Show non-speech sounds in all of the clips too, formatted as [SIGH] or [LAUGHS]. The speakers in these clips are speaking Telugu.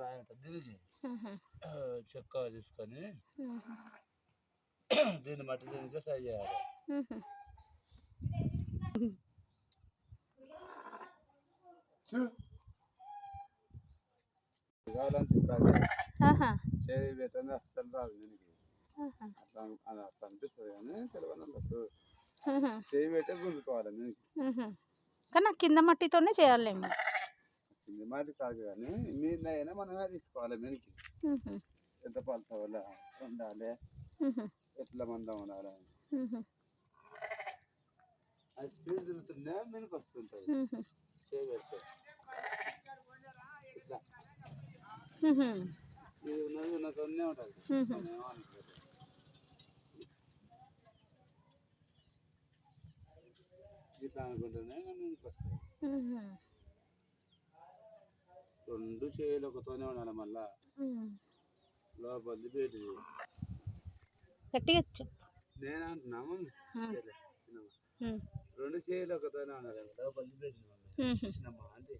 రాయి ఉంటుంది దీనికి ఉహు, చెక్క తీసుకొని దీన్ని మట్టి దీనికి ఫ్రై చేయాలి. చేయి పెట్టని అస్సలు రాదు దీనికి. ఆహా, అట్లా అది అట్లా అనిపిస్తుంది కానీ తెలియదు ఉహు, చేయి పెట్టే గుంజుకోవాలి దీనికి. ఉహు. కానీ కింద మట్టితోనే చేయాలేమో కింది మాట కాదు కానీ మీద అయినా మనమే తీసుకోవాలి ఉహు, ఎంత పలస వల్ల ఉండాలి ఎట్లా మందం ఉండాలి? అది స్పీడ్ తిరుగుతుండే మీనికి వస్తుంటుంది. ఉహు, చేయి పెడితే ఇట్లా. ఇది ఉన్నది ఉన్నతోనే ఉంటుంది. ఇట్లా అనుకుంటేనే మీనికి వస్తుంది. రెండు చేతులు ఒకతోనే ఉండాలి మళ్ళా. బయటిది గట్టిగా చెప్పు. నేను అంటున్నాము రెండు చేతులు ఒకతోనే ఉండాలి చిన్నమ్మ అంతే.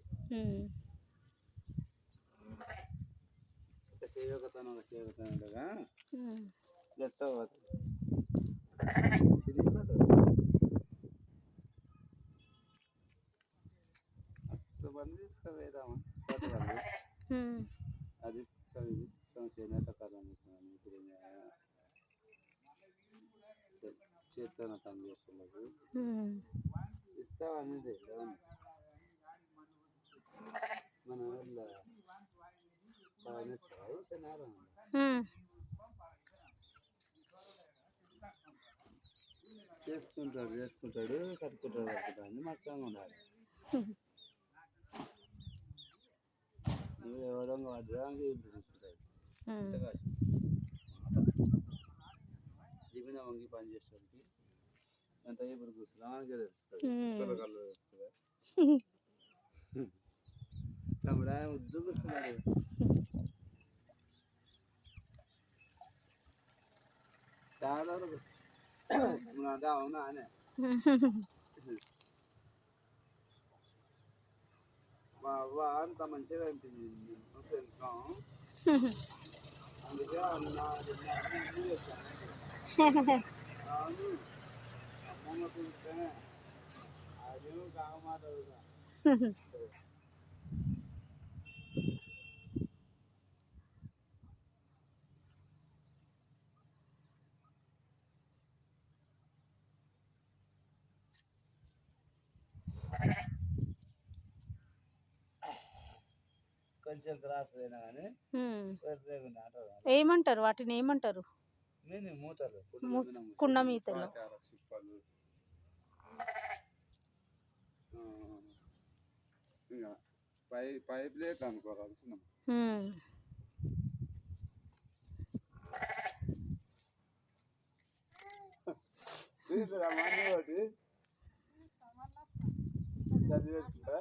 ఒక చేయి ఒకతోనే ఒక చేయి ఒకతోనే ఉండగా. లెఫ్ట్ తీసుకుపోయేదాము ఉమ్. అది చేనేత అనుకున్నాను ఇప్పుడు చేస్తాను పని చేస్తున్నారు. ఇస్తాం అనేది. మన వాళ్ళ బాగానే ఇస్తారు శనివారం. చేసుకుంటాడు చేసుకుంటాడు కట్టుకుంటాడు కట్టుకుంటాడు మచ్చంగా ఉండాలి [LAUGHS] దిగిన వంగి పని చేసేవాడికి ఎంత ఇప్పుడు కూర్చున్నానికి తెలుస్తుంది ముద్దు కూర్చున్నాడు చాలా అవునా అనే మా అంత మంచిగా అనిపించింది తెలుసాం. అందుకే అన్న అన్ని అవును అమ్మమ్మ పిలిస్తే అదేమో కామాట [LAUGHS] కొంచెం క్రాస్ అయినా కానీ ఏమంటారు? వాటిని ఏమంటారు? నేను మూతలు? కుండ మీతలు. పాతాల చిప్పలు. ఆ, ఇంకా పై పై ప్లేట్ అనుకోరాదు. తీసుకురా మనీ ఒకటి. పెట్టుకుంటా